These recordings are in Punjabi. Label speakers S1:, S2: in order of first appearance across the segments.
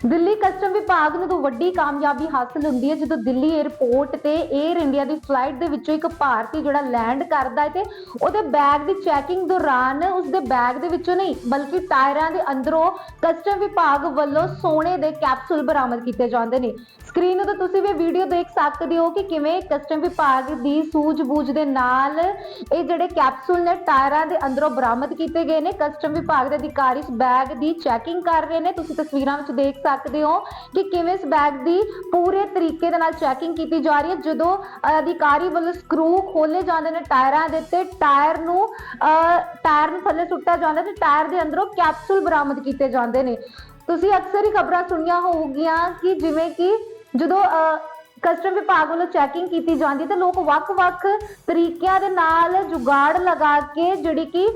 S1: ਦਿੱਲੀ ਕਸਟਮ ਵਿਭਾਗ ਨੂੰ ਤਾਂ ਵੱਡੀ ਕਾਮਯਾਬੀ ਹਾਸਲ ਹੁੰਦੀ ਹੈ, ਜਦੋਂ ਦਿੱਲੀ 에ਅਰਪੋਰਟ ਤੇ 에ਅਰ ਇੰਡੀਆ ਦੀ ਫਲਾਈਟ ਦੇ ਵਿੱਚੋਂ ਇੱਕ ਭਾਰਤੀ ਜਿਹੜਾ ਲੈਂਡ ਕਰਦਾ ਹੈ ਤੇ ਉਹਦੇ ਬੈਗ ਦੀ ਚੈਕਿੰਗ ਦੌਰਾਨ ਉਸਦੇ ਬੈਗ ਦੇ ਵਿੱਚੋਂ ਨਹੀਂ, ਬਲਕਿ ਟਾਇਰਾਂ ਦੇ ਅੰਦਰੋਂ ਕਸਟਮ ਵਿਭਾਗ ਵੱਲੋਂ ਸੋਨੇ ਦੇ ਕੈਪਸੂਲ ਬਰਾਮਦ ਕੀਤੇ ਜਾਂਦੇ ਨੇ। ਸਕਰੀਨ ਉਤੇ ਤੁਸੀਂ ਵੀ ਵੀਡੀਓ ਦੇਖ ਸਕਦੇ ਹੋ ਕਿ ਕਿਵੇਂ ਕਸਟਮ ਵਿਭਾਗ ਦੀ ਸੂਝ-ਬੂਝ ਦੇ ਨਾਲ ਇਹ ਜਿਹੜੇ ਕੈਪਸੂਲ ਨੇ ਟਾਇਰਾਂ ਦੇ ਅੰਦਰੋਂ ਬਰਾਮਦ ਕੀਤੇ ਗਏ ਨੇ। ਕਸਟਮ ਵਿਭਾਗ ਦੇ ਅਧਿਕਾਰੀ ਇਸ ਬੈਗ ਦੀ ਚੈਕਿੰਗ ਕਰ ਰਹੇ ਨੇ। ਤੁਸੀਂ ਤਸਵੀਰਾਂ ਵਿੱਚ ਦੇਖ ਸਕਦੇ ਹੋ ਕਿ ਕਿਵੇਂ ਇਸ ਬੈਗ ਦੀ ਪੂਰੇ ਤਰੀਕੇ ਦੇ ਨਾਲ ਚੈਕਿੰਗ ਕੀਤੀ ਜਾ ਰਹੀ ਹੈ। ਜਦੋਂ ਅਧਿਕਾਰੀ ਵੱਲੋਂ ਸਕਰੂ ਖੋਲੇ ਜਾਂਦੇ ਨੇ ਟਾਇਰਾਂ ਦੇ ਤੇ ਟਾਇਰ ਨੂੰ ਟਾਇਰ ਨੂੰ ਥੱਲੇ ਸੁੱਟਿਆ ਜਾਂਦਾ ਤੇ ਟਾਇਰ ਦੇ ਅੰਦਰੋਂ ਕੈਪਸੂਲ ਬਰਾਮਦ ਕੀਤੇ ਜਾਂਦੇ ਨੇ। ਤੁਸੀਂ ਅਕਸਰ ਹੀ ਖਬਰਾਂ ਸੁਣੀਆਂ ਹੋਊਗੀਆਂ ਕਿ ਜਿਵੇਂ ਕਿ ਜਦੋਂ ਅ, ਕਸਟਮ ਵਿਭਾਗ ਵੱਲੋਂ ਚੈਕਿੰਗ ਕੀਤੀ ਜਾਂਦੀ ਹੈ ਤਾਂ ਲੋਕ ਵੱਖ-ਵੱਖ ਤਰੀਕਿਆਂ ਦੇ ਨਾਲ ਜੁਗਾੜ ਲਗਾ ਕੇ ਜਿਹੜੀ ਕਿ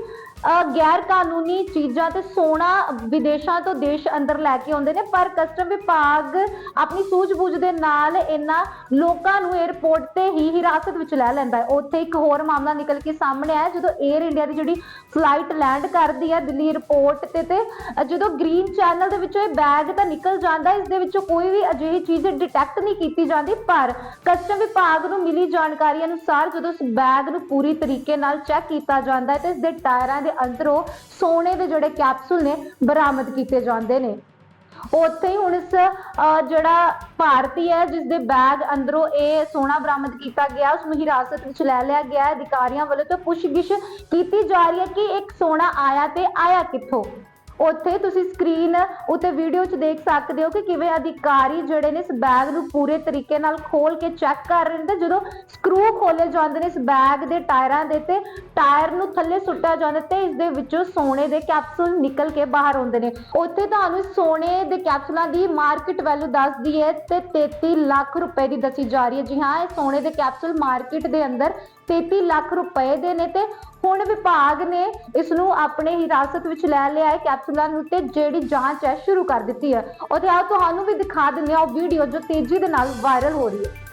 S1: ਗੈਰ ਕਾਨੂੰਨੀ ਚੀਜ਼ਾਂ ਤੇ ਸੋਨਾ ਵਿਦੇਸ਼ਾਂ ਤੋਂ ਦੇਸ਼ ਅੰਦਰ ਲੈ ਕੇ ਆਉਂਦੇ ਨੇ, ਪਰ ਕਸਟਮ ਵਿਭਾਗ ਆਪਣੀ ਸੂਝ-ਬੂਝ ਦੇ ਨਾਲ ਇਹਨਾਂ ਲੋਕਾਂ ਨੂੰ 에어ਪੋਰਟ ਤੇ ਹੀ ਹਿਰਾਸਤ ਵਿੱਚ ਲੈ ਲੈਂਦਾ ਹੈ। ਉੱਥੇ ਇੱਕ ਹੋਰ ਮਾਮਲਾ ਨਿਕਲ ਕੇ ਸਾਹਮਣੇ ਆਇਆ ਜਦੋਂ 에ਅਰ ਇੰਡੀਆ ਦੀ ਜਿਹੜੀ ਫਲਾਈਟ ਲੈਂਡ ਕਰਦੀ ਹੈ ਦਿੱਲੀ 에어ਪੋਰਟ ਤੇ ਤੇ, ਜਦੋਂ ਗ੍ਰੀਨ ਚੈਨਲ ਦੇ ਵਿੱਚੋਂ ਇਹ ਬੈਗ ਤਾਂ ਨਿਕਲ ਜਾਂਦਾ, ਇਸ ਦੇ ਵਿੱਚੋਂ ਕੋਈ ਵੀ ਅਜਿਹੀ ਚੀਜ਼ ਡਿਟੈਕਟ ਨਹੀਂ ਕੀਤੀ ਜਾਂਦੀ, ਪਰ ਕਸਟਮ ਵਿਭਾਗ ਨੂੰ ਮਿਲੀ ਜਾਣਕਾਰੀ ਅਨੁਸਾਰ ਜਦੋਂ ਉਸ ਬੈਗ ਨੂੰ ਪੂਰੀ ਤਰੀਕੇ ਨਾਲ ਚੈੱਕ ਕੀਤਾ ਜਾਂਦਾ ਹੈ, ਤੇ ਇਸ ਦੇ ਟਾਇਰਾਂ ਦੇ ਅੰਦਰੋਂ ਸੋਨੇ ਦੇ ਜਿਹੜੇ ਕੈਪਸੂਲ ਨੇ ਬਰਾਮਦ ਕੀਤੇ ਜਾਂਦੇ ਨੇ। ਉੱਥੇ ਹੀ ਹੁਣ ਇਸ ਜਿਹੜਾ ਭਾਰਤੀ ਹੈ, ਜਿਸ ਦੇ ਬੈਗ ਅੰਦਰੋਂ ਇਹ ਸੋਨਾ ਬਰਾਮਦ ਕੀਤਾ ਗਿਆ ਉਸ ਨੂੰ ਹਿਰਾਸਤ ਵਿੱਚ ਲੈ ਲਿਆ ਗਿਆ ਹੈ। ਅਧਿਕਾਰੀਆਂ ਵੱਲੋਂ ਤੇ ਪੁੱਛਗਿੱਛ ਕੀਤੀ ਜਾ ਰਹੀ ਹੈ ਕਿ ਇੱਕ ਸੋਨਾ ਆਇਆ ਤੇ ਆਇਆ ਕਿੱਥੋਂ? ਉੱਥੇ ਤੁਸੀਂ ਸਕਰੀਨ ਉੱਤੇ ਵੀਡੀਓ 'ਚ ਦੇਖ ਸਕਦੇ ਹੋ ਕਿ ਕਿਵੇਂ ਅਧਿਕਾਰੀ ਜਿਹੜੇ ਨੇ ਇਸ ਬੈਗ ਨੂੰ ਪੂਰੇ ਤਰੀਕੇ ਨਾਲ ਖੋਲ ਕੇ ਚੈੱਕ ਕਰ ਰਹੇ ਨੇ ਤੇ ਜਦੋਂ ਸਕਰੂ ਖੋਲੇ ਜਾਂਦੇ ਨੇ ਇਸ ਬੈਗ ਦੇ ਟਾਇਰਾਂ ਦੇ ਤੇ, ਟਾਇਰ ਨੂੰ ਥੱਲੇ ਸੁੱਟਿਆ ਜਾਂਦਾ ਤੇ ਇਸ ਦੇ ਵਿੱਚੋਂ ਸੋਨੇ ਦੇ ਕੈਪਸੂਲ ਨਿਕਲ ਕੇ ਬਾਹਰ ਆਉਂਦੇ ਨੇ। ਉੱਥੇ ਤੁਹਾਨੂੰ ਸੋਨੇ ਦੇ ਕੈਪਸੂਲਾਂ ਦੀ ਮਾਰਕੀਟ ਵੈਲਿਊ ਦੱਸਦੀ ਹੈ ਤੇ 33 ਲੱਖ ਰੁਪਏ ਦੀ ਦੱਸੀ ਜਾ ਰਹੀ ਹੈ। ਜੀ ਹਾਂ, ਇਹ ਸੋਨੇ ਦੇ ਕੈਪਸੂਲ ਮਾਰਕੀਟ ਦੇ ਅੰਦਰ 33 ਲੱਖ ਰੁਪਏ ਦੇ ਨੇ ਤੇ ਹੁਣ ਵਿਭਾਗ ਨੇ ਇਸ ਨੂੰ ਆਪਣੇ ਹਿਰਾਸਤ ਵਿੱਚ ਲੈ ਲਿਆ ਹੈ। ਕੈਪਸੂਲਾਂ ਨੂੰ ਤੇ ਜਿਹੜੀ ਜਾਂਚ ਹੈ ਸ਼ੁਰੂ ਕਰ ਦਿੱਤੀ ਹੈ। ਉਹਦੇ ਆ ਤੁਹਾਨੂੰ ਵੀ ਦਿਖਾ ਦਿੰਦੇ ਹਾਂ ਉਹ ਵੀਡੀਓ ਜੋ ਤੇਜ਼ੀ ਦੇ ਨਾਲ ਵਾਇਰਲ ਹੋ ਰਹੀ ਹੈ।